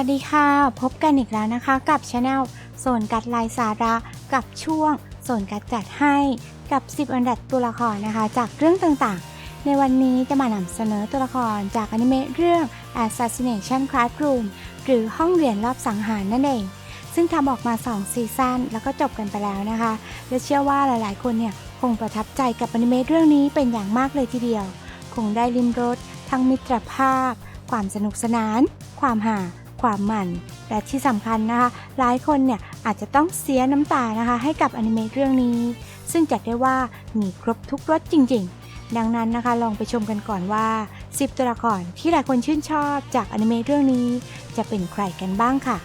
สวัสดีค่ะ พบกันอีกแล้วนะคะกับช anel โซนกัดลายสาระกับช่วงโซนกัดจัดให้กับ 10 อันดับตัวละครนะคะ จากเรื่องต่างๆ ในวันนี้จะมานำเสนอตัวละครจากอนิเมะเรื่อง Assassination Classroom หรือห้องเรียนรอบสังหารนั่นเอง ซึ่งทำออกมา 2 ซีซั่นแล้วก็จบกันไปแล้วนะคะ และเชื่อว่าหลายๆ คนเนี่ยคงประทับใจกับอนิเมะเรื่องนี้เป็นอย่างมากเลยทีเดียว คงได้ลิมรสทั้งมิตรภาพ ความสนุกสนาน ความหา ความมันและที่สำคัญนะคะหลายคนเนี่ยอาจจะต้องเสียน้ำตานะคะให้กับอนิเมะเรื่องนี้ ซึ่งจัดได้ว่ามีครบทุกรสจริง ๆ ดังนั้นนะคะลองไปชมกันก่อนว่า 10 ตัวละครที่หลายคนชื่นชอบจากอนิเมะเรื่องนี้ จะเป็นใครกันบ้างค่ะ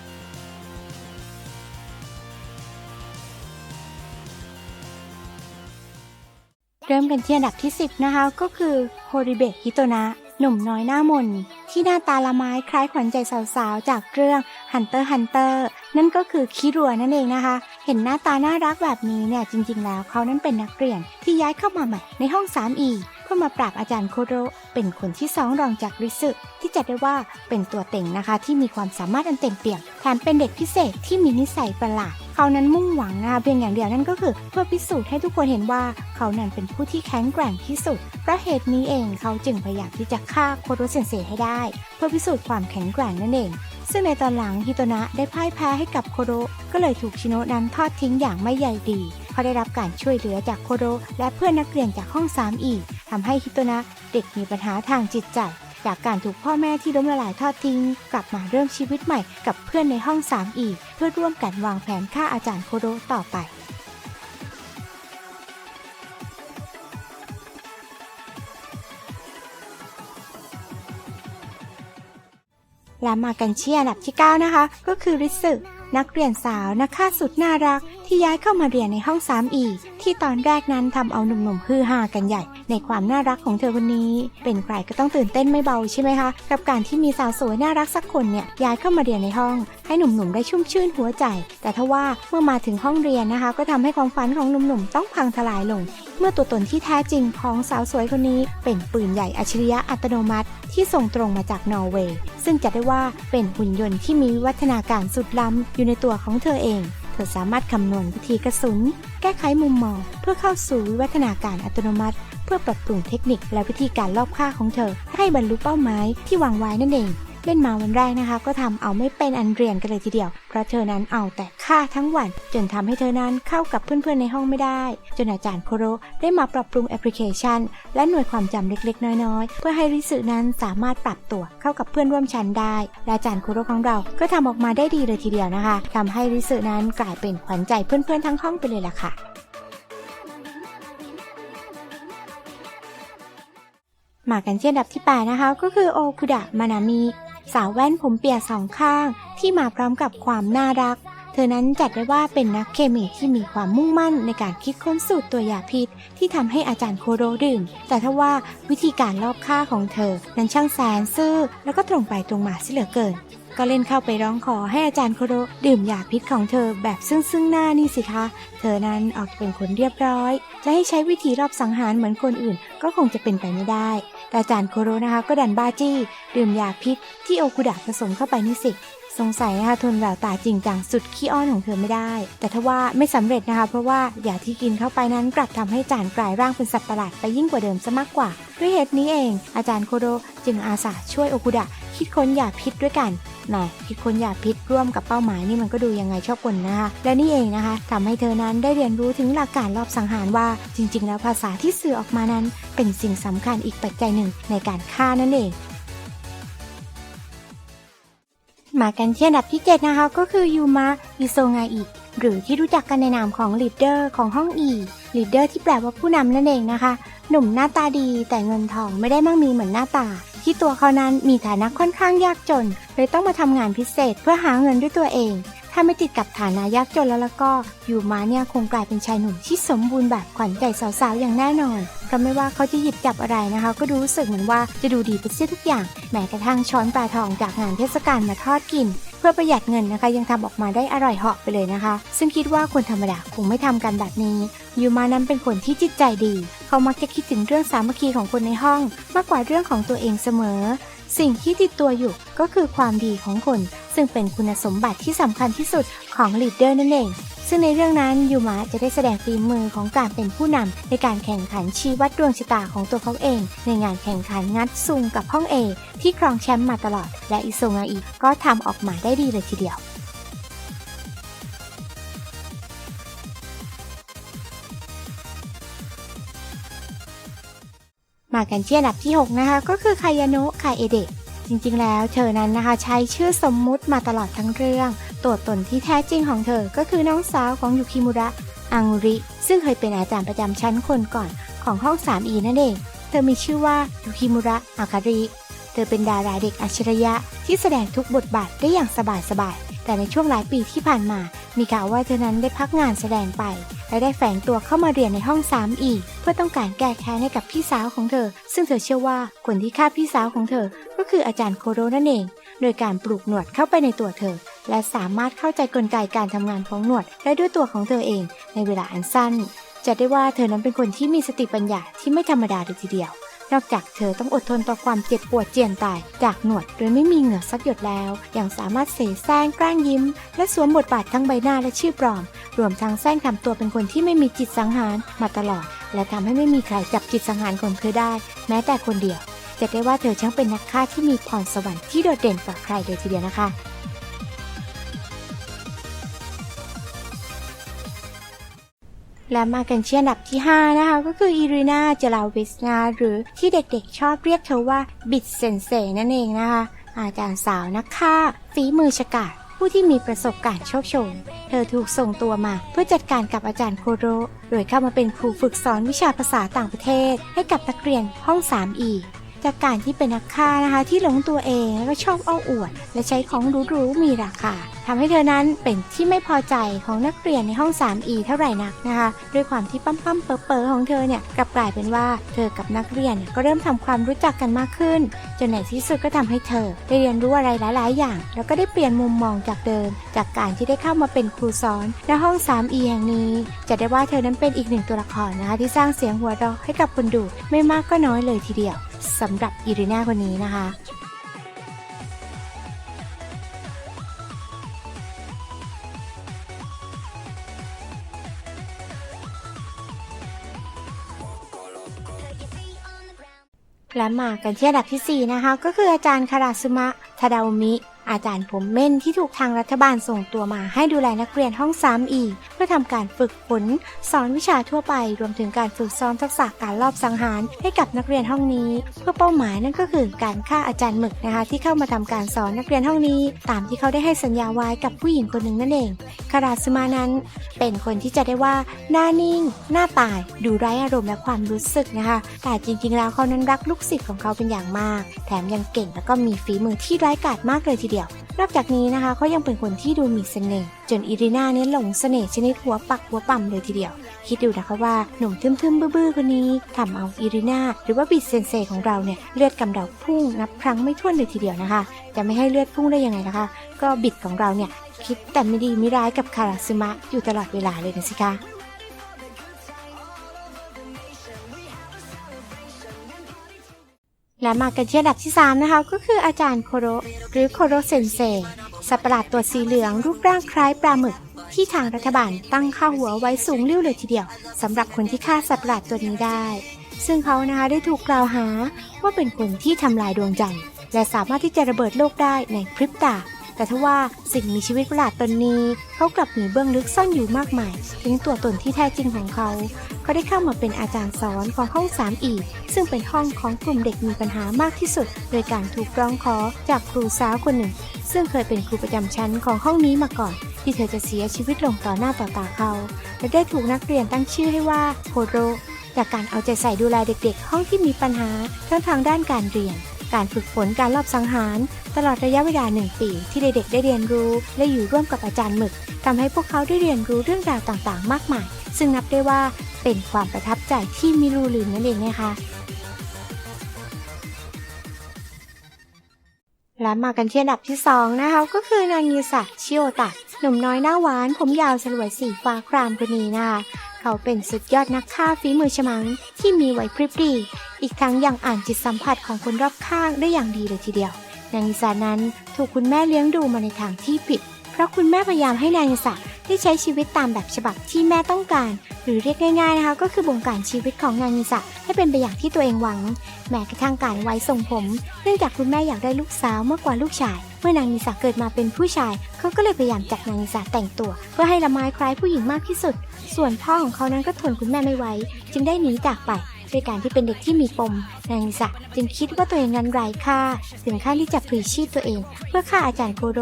เริ่มกันที่อันดับที่ 10 นะคะ ก็คือโฮริเบะฮิโตนะ หนุ่มน้อยหน้ามนที่หน้าตาละไม้คล้ายขวัญใจสาวๆ จากเรื่อง Hunter Hunter นั่นก็คือคิรัวนั่นเองนะคะ เห็นหน้าตาน่ารักแบบนี้เนี่ยจริงๆ แล้วเขานั้นเป็นนักเรียนที่ย้ายเข้ามาใหม่ในห้อง 3E เพื่อมาปราบอาจารย์โคโรเป็นคนที่สองรองจากริสึที่จัดได้ว่าเป็นตัวเต็งนะคะที่มีความสามารถอันเต็มเปี่ยมแถมเป็นเด็กพิเศษที่มีนิสัยประหลาด เขานั้นมุ่งหวังนะคะเพียงอย่างเดียวนั่นก็คือเพื่อพิสูจน์ให้ทุกคนเห็นว่าเขานั้นเป็นผู้ที่แข็งแกร่งที่สุดเพราะเหตุนี้เองเขาจึงพยายามที่จะฆ่าโคโรเซนเซให้ได้ เพื่อพิสูจน์ความแข็งแกร่งนั่นเอง ซึ่งในตอนหลังฮิโตนะได้พ่ายแพ้ให้กับโคโรก็เลยถูกชิโนะนั้นทอดทิ้งอย่างไม่ใยดีเขาได้รับการช่วยเหลือจากโคโรและเพื่อนนักเรียนจากห้อง3อีกทำให้ฮิโตนะเด็กมีปัญหาทางจิตใจ จากการถูกพ่อแม่ที่ล้มละลายทอดทิ้ง กลับมาเริ่มชีวิตใหม่กับเพื่อนในห้อง3อีก เพื่อร่วมกันวางแผนฆ่าอาจารย์โคโรต่อไปและมากันที่อันดับที่ 9 นะคะ ก็คือริสึ นักเรียนสาวนักฆ่าสุดน่ารักที่ย้ายเข้ามาเรียนในห้อง 3E ที่ตอนแรกนั้นทำเอาหนุ่มๆฮือฮากันใหญ่ ในความน่ารักของเธอคนนี้ เป็นใครก็ต้องตื่นเต้นไม่เบาใช่ไหมคะ กับการที่มีสาวสวยน่ารักสักคนเนี่ยย้ายเข้ามาเรียนในห้อง ให้หนุ่มๆได้ชุ่มชื่นหัวใจ แต่ทว่าเมื่อมาถึงห้องเรียนนะคะ ก็ทำให้ความฝันของหนุ่มๆต้องพังทลายลง เมื่อตัวตนที่แท้จริงของสาวสวยคนนี้ เป็นปืนใหญ่อัจฉริยะอัตโนมัติ ที่ส่งตรงมาจากนอร์เวย์ ซึ่งจะได้ว่าเป็นหุ่นยนต์ที่มีวิวัฒนาการสุดล้ำอยู่ในตัวของเธอเอง เธอสามารถคำนวณวิธีกระสุน แก้ไขมุมมอง เพื่อเข้าสู่วิวัฒนาการอัตโนมัติ เพื่อปรับปรุงเทคนิคและวิธีการลอบฆ่าของเธอ ให้บรรลุเป้าหมายที่วางไว้นั่นเอง เล่นมาวันแรกนะคะ ก็ทำเอาไม่เป็นอันเรียนกันเลยทีเดียว เพราะเธอนั้นเอาแต่ฆ่าทั้งวัน จนทำให้เธอนั้นเข้ากับเพื่อนๆในห้องไม่ได้ จนอาจารย์โคโรได้มาปรับปรุงแอปพลิเคชัน และหน่วยความจำเล็กๆ น้อยๆ เพื่อให้ริสึนั้นสามารถปรับตัวเข้ากับเพื่อนร่วมชั้นได้ และอาจารย์โคโรของเราก็ทำออกมาได้ดีเลยทีเดียวนะคะทำให้ริสึนั้นกลายเป็นขวัญใจเพื่อนๆทั้งห้องไปเลยล่ะค่ะมากันที่อันดับที่ 8 นะคะ ก็คือโอคุดะมานามิ สาวแว่นผมเปียกสองข้างที่มาพร้อมกับความน่ารัก เธอนั้นจัดได้ว่าเป็นนักเคมีที่มีความมุ่งมั่นในการคิดค้นสูตรตัวยาพิษ ที่ทำให้อาจารย์โคโรดื่ม แต่ถ้าว่าวิธีการลอบฆ่าของเธอ นั้นช่างแสนซื่อแล้วก็ตรงไปตรงมาเสียเหลือเกิน ก็เล่นเข้าไปร้องขอให้อาจารย์โคโรดื่มยาพิษของเธอแบบซึ่งซึ่งหน้านี่สิคะ เธอนั้นออกเป็นคนเรียบร้อย จะให้ใช้วิธีรอบสังหารเหมือนคนอื่น ก็คงจะเป็นไปไม่ได้ แต่อาจารย์โคโรนะคะก็ดันบ้าจี้ ดื่มยาพิษที่โอคุดะผสมเข้าไปนี่สิ สงสัยนะคะทนแววตาจริงจังสุดขี้อ้อนของเธอไม่ได้ แต่ทว่าไม่สำเร็จนะคะ เพราะว่ายาที่กินเข้าไปนั้นกลับทำให้จานกลายร่างเป็นสัตว์ประหลาดไปยิ่งกว่าเดิมซะมากกว่า ด้วยเหตุนี้เอง อาจารย์โคโรจึงอาสาช่วยโอคุดะคิดค้นยาพิษด้วยกันแหมคิดค้นยาพิษร่วมกับเป้าหมายนี่มันก็ดูยังไงชอบกลนนะคะและนี่เองนะคะทำให้เธอนั้นได้เรียนรู้ถึงหลักการรอบสังหารว่า จริง ๆ แล้วภาษาที่สื่อออกมานั้น เป็นสิ่งสำคัญอีกปัจจัยหนึ่งในการฆ่านั่นเอง มากันที่อันดับที่ 7 นะคะ ก็คือยูมะอิโซงาอิหรือที่รู้จักกันในนามของลีดเดอร์ของห้องอีลีดเดอร์ที่แปลว่าผู้นำนั่นเองนะคะ หนุ่มหน้าตาดีแต่เงินทองไม่ได้มั่งมีเหมือนหน้าตา ที่ตัวเขานั้นมีฐานะค่อนข้างยากจน เลยต้องมาทำงานพิเศษเพื่อหาเงินด้วยตัวเอง ถ้าไม่ติดกับฐานะยากจนแล้วแล้วก็ ยูมาเนี่ยคงกลายเป็นชายหนุ่มที่สมบูรณ์แบบขวัญใจสาวๆ อย่างแน่นอน เพราะไม่ว่าเขาจะหยิบจับอะไรนะคะ ก็ดูรู้สึกเหมือนว่าจะดูดีไปเสียทุกอย่าง แม้กระทั่งช้อนปลาทองจากงานเทศกาลมาทอดกิน เพื่อประหยัดเงินนะคะ ยังทำออกมาได้อร่อยเหาะไปเลยนะคะ ซึ่งคิดว่าคนธรรมดาคงไม่ทำกันแบบนี้ ยูมานั้นเป็นคนที่จิตใจดี เขามักจะคิดถึงเรื่องสามัคคีของคนในห้อง มากกว่าเรื่องของตัวเองเสมอ สิ่งที่ติดตัวอยู่ก็คือความดีของคน ซึ่งเป็นคุณสมบัติที่สำคัญที่สุดของลีดเดอร์นั่นเอง ซึ่งในเรื่องนั้นยูมะจะได้แสดงฝีมือของการเป็นผู้นำในการแข่งขันชี้วัดดวงชะตาของตัวเขาเอง ในงานแข่งขันงัดซุงกับห้องเอที่ครองแชมป์มาตลอด และอิโซงาอิก็ทำออกมาได้ดีเลยทีเดียว มากันที่อันดับที่ 6 นะคะ ก็คือคายานะคาเอเดะจริงๆ แล้วเธอนั้นนะคะใช้ชื่อสมมุติมาตลอดทั้งเรื่อง ตัวตนที่แท้จริงของเธอก็คือน้องสาวของยูคิมุระอังริ ซึ่งเคยเป็นอาจารย์ประจำชั้นคนก่อนของห้อง 3E นั่นเอง เธอมีชื่อว่ายูคิมุระอาการิ เธอเป็นดาราเด็กอัจฉริยะที่แสดงทุกบทบาทได้อย่างสบายๆ แต่ในช่วงหลายปีที่ผ่านมา มีข่าวว่าเธอนั้นได้พักงานแสดงไป และได้แฝงตัวเข้ามาเรียนในห้องสามอีก เพื่อต้องการแก้แค้นให้กับพี่สาวของเธอ ซึ่งเธอเชื่อว่าคนที่ฆ่าพี่สาวของเธอ ก็คืออาจารย์โคโรนั่นเอง โดยการปลูกหนวดเข้าไปในตัวเธอ และสามารถเข้าใจกลไกการทำงานของหนวดได้ด้วยตัวของเธอเอง ในเวลาอันสั้นจะได้ว่าเธอนั้นเป็นคนที่มีสติปัญญาที่ไม่ธรรมดาเลยทีเดียว นอกจากเธอต้องอดทนต่อความเจ็บปวดเจียนตาย จากหนวดโดยไม่มีเหงื่อสักหยดแล้ว ยังสามารถเสแสร้งแกล้งยิ้ม และสวมบทบาททั้งใบหน้าและชื่อปลอม รวมทั้งแสร้งทำตัวเป็นคนที่ไม่มีจิตสังหารมาตลอด และทำให้ไม่มีใครจับจิตสังหารของเธอได้ แม้แต่คนเดียว จะได้ว่าเธอช่างเป็นนักฆ่าที่มีพรสวรรค์ที่โดดเด่นกว่าใครเลยทีเดียวนะคะ และมากันที่อันดับที่ 5 นะคะ ก็คืออีรีนาเจลาวิสนาหรือที่เด็กๆชอบเรียกเธอว่าบิดเซนเซนั่นเองนะคะอาจารย์สาวนักฆ่าฝีมือฉกาจผู้ที่มีประสบการณ์โชคโชน เธอถูกส่งตัวมาเพื่อจัดการกับอาจารย์โคโรโดยเข้ามาเป็นครูฝึกสอนวิชาภาษาต่างประเทศ ให้กับนักเรียนห้อง 3E จากการที่เป็นนักฆ่านะคะ ที่หลงตัวเองแล้วก็ชอบเอ้อวด และใช้ของหรูๆมีราคาทำให้เธอนั้นเป็นที่ไม่พอใจของนักเรียนในห้อง 3E เท่าไหร่นักนะคะ ด้วยความที่ปั้มปั้มเป๋อเป๋อของเธอเนี่ยกลับกลายเป็นว่าเธอกับนักเรียนนยก็เริ่มทำความรู้จักกันมากขึ้น จนในที่สุดก็ทำให้เธอ ได้เรียนรู้อะไรหลาย ๆ อย่าง แล้วก็ได้เปลี่ยนมุมมองจากเดิม จากการที่ได้เข้ามาเป็นครูสอนในห้อง 3E แห่งนี้ จะได้ว่าเธอนั้นเป็นอีกหนึ่งตัวละครนะคะที่สร้างเสียงหัวเราะให้กับคนดูไม่มากก็น้อยเลยทีเดียว สำหรับอีรีนาคนนี้นะคะ และมากันที่อันดับทีสี่4 นะคะ ก็คืออาจารย์คาราซึมะทาดาโอมิอาจารย์ผมเม่นที่ถูกทางรัฐบาลส่งตัวมาให้ดูแลนักเรียนห้อง3อีเพื่อทำการฝึกฝนสอนวิชาทั่วไป รวมถึงการฝึกซ้อมทักษะการลอบสังหารให้กับนักเรียนห้องนี้ เพื่อเป้าหมายนั่นก็คือการฆ่าอาจารย์หมึกนะคะ ที่เข้ามาทำการสอนนักเรียนห้องนี้ ตามที่เขาได้ให้สัญญาไว้กับผู้หญิงคนหนึ่งนั่นเองคาราซึมะนั้น เป็นคนที่จะได้ว่าหน้านิ่ง หน้าตาย ดูไร้อารมณ์และความรู้สึกนะคะ แต่จริงๆแล้วเขานั้นรักลูกศิษย์ของเขาเป็นอย่างมาก แถมยังเก่งแล้วก็มีฝีมือที่ร้ายกาจมากเลยทีเดียวนอกจากนี้นะคะเขายังเป็นคนที่ดูมีเสน่ห์จนอีรีนาเนี่ยหลงเสน่ห์ชนิดหัวปักหัวปั่มเลยทีเดียว คิดดูนะคะว่าหนุ่มทึมๆบื้อๆคนนี้ทำเอาอีรีนาหรือว่าบิดเซนเซของเราเนี่ยเลือดกำเดาพุ่งนับครั้งไม่ถ้วนเลยทีเดียวนะคะ จะไม่ให้เลือดพุ่งได้ยังไงนะคะ ก็บิดของเราเนี่ยคิดแต่ไม่ดีไม่ร้ายกับคาราซึมะอยู่ตลอดเวลาเลยนะสิคะ และมากันที่อันดับที่ 3 นะคะ ก็คืออาจารย์โคโรหรือโคโรเซนเซสัตว์ประหลาดตัวสีเหลืองรูปร่างคล้ายปลาหมึก ที่ทางรัฐบาลตั้งค่าหัวไว้สูงเลี้ยวเลยทีเดียวสำหรับคนที่ฆ่าสัตว์ประหลาดตัวนี้ได้ ซึ่งเขานะคะได้ถูกกล่าวหาว่าเป็นคนที่ทำลายดวงจันทร์และสามารถที่จะระเบิดโลกได้ในพริบตา แต่ทว่าสิ่งมีชีวิตประหลาดตนนี้เขากลับมีเบื้องลึกซ่อนอยู่มากมายถึงตัวตนที่แท้จริงของเขา เขาได้เข้ามาเป็นอาจารย์สอนของห้อง3อีก ซึ่งเป็นห้องของกลุ่มเด็กมีปัญหามากที่สุด โดยการถูกร้องขอจากครูสาวคนหนึ่ง ซึ่งเคยเป็นครูประจำชั้นของห้องนี้มาก่อน ที่เธอจะเสียชีวิตลงต่อหน้าต่อตาเขาและได้ถูกนักเรียนตั้งชื่อให้ว่าโคโรจากการเอาใจใส่ดูแลเด็ก ๆ ห้องที่มีปัญหาทั้งทางด้านการเรียน การฝึกฝนการลอบสังหาร ตลอดระยะเวลาหนึ่งปีที่เด็กๆได้เรียนรู้ และอยู่ร่วมกับอาจารย์หมึกทำให้พวกเขาได้เรียนรู้เรื่องราวต่างๆ มากมาย ซึ่งนับได้ว่าเป็นความประทับใจที่ไม่รู้ลืมนั่นเองนะคะและมากันที่อันดับที่ 2 นะคะก็คือนางยูสะชิโอตะหนุ่มน้อยหน้าหวานผมยาวสลวยสีฟ้าครามคนนี้นะคะ เขาเป็นสุดยอดนักฆ่าฝีมือฉมัง ที่มีไหวพริบดี อีกทั้งยังอ่านจิตสัมผัสของคนรอบข้างได้อย่างดีเลยทีเดียวนางนิสานั้นถูกคุณแม่เลี้ยงดูมาในทางที่ผิด เพราะคุณแม่พยายามให้นางนิสาได้ใช้ชีวิตตามแบบฉบับที่แม่ต้องการ หรือเรียกง่ายๆนะคะ ก็คือบงการชีวิตของนางนิสาให้เป็นไปอย่างที่ตัวเองหวัง แม้กระทั่งการไว้ทรงผม เนื่องจากคุณแม่อยากได้ลูกสาวมากกว่าลูกชาย เมื่อนางนิสาเกิดมาเป็นผู้ชายเขาก็เลยพยายามจัดนางนิสาแต่งตัว เพื่อให้ละไม้คล้ายผู้หญิงมากที่สุด ส่วนพ่อของเขานั้นก็ทนคุณแม่ไม่ไหวจึงได้หนีจากไปด้วยการที่เป็นเด็กที่มีปมนางิสาจึงคิดว่าตัวเองนั้นไร้ค่าถึงขั้นที่จะพลีชีพตัวเอง เพื่อฆ่าอาจารย์โคโร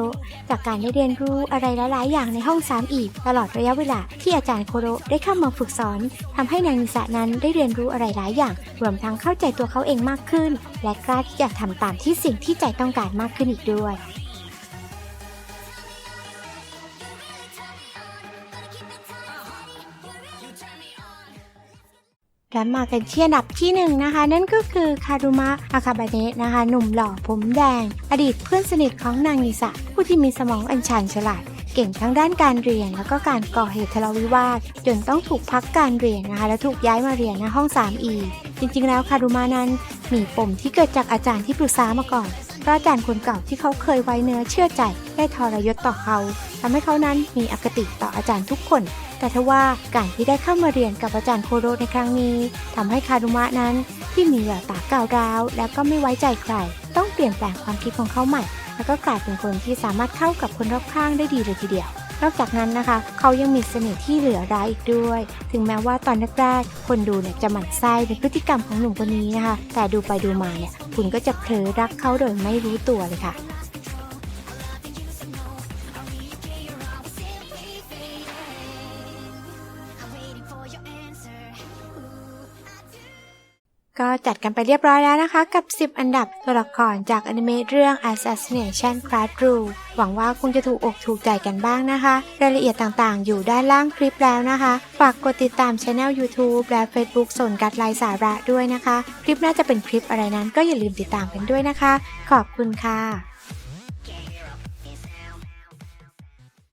จากการได้เรียนรู้อะไรหลายๆอย่างในห้องสามอีก ตลอดระยะเวลาที่อาจารย์โคโรได้เข้ามาฝึกสอนทำให้นางิสานั้นได้เรียนรู้อะไรหลายอย่าง รวมทั้งเข้าใจตัวเขาเองมากขึ้น และกล้าที่จะทำตามที่สิ่งที่ใจต้องการมากขึ้นอีกด้วย และมากันที่อันดับที่หนึ่งนะคะ นั่นก็คือคารุมะอาคาบาเนะนะคะ หนุ่มหล่อผมแดง อดีตเพื่อนสนิทของนางนิสะผู้ที่มีสมองอันชาญฉลาด เก่งทั้งด้านการเรียนแล้วก็การก่อเหตุทะเลาะวิวาท จนต้องถูกพักการเรียนนะคะ และถูกย้ายมาเรียนในห้อง 3E จริงๆ แล้วคารุมะนั้นมีปมที่เกิดจากอาจารย์ที่ปรึกษามาก่อนเพราะอาจารย์คนเก่าที่เขาเคยไว้เนื้อเชื่อใจได้ทรยศต่อเขาทำให้เขานั้นมีอคติต่ออาจารย์ทุกคน แต่ทว่าการที่ได้เข้ามาเรียนกับอาจารย์โคโรในครั้งนี้ทำให้คารุมะนั้นที่มีแววตาก้าวร้าว และก็ไม่ไว้ใจใคร ต้องเปลี่ยนแปลงความคิดของเขาใหม่ แล้วก็กลายเป็นคนที่สามารถเข้ากับคนรอบข้างได้ดีเลยทีเดียวนอกจากนั้นนะคะ เขายังมีเสน่ห์ที่เหลือร้ายอีกด้วย ถึงแม้ว่าตอนแรกๆคนดูเนี่ยจะหมั่นไส้ในพฤติกรรมของหนุ่มคนนี้นะคะ แต่ดูไปดูมาเนี่ยคุณก็จะเผลอรักเขาโดยไม่รู้ตัวเลยค่ะ ก็จัดกันไปเรียบร้อยแล้วนะคะกับ 10 อันดับตัวละครจากอนิเมะเรื่อง Assassination Classroom หวังว่าคงจะถูกอกถูกใจกันบ้างนะคะ รายละเอียดต่างๆ อยู่ด้านล่างคลิปแล้วนะคะ ฝากกดติดตามช anel YouTube และ Facebook ส่วนกัดไลน์สาระด้วยนะคะ คลิปน่าจะเป็นคลิปอะไรนั้นก็อย่าลืมติดตามกันด้วยนะคะ ขอบคุณค่ะ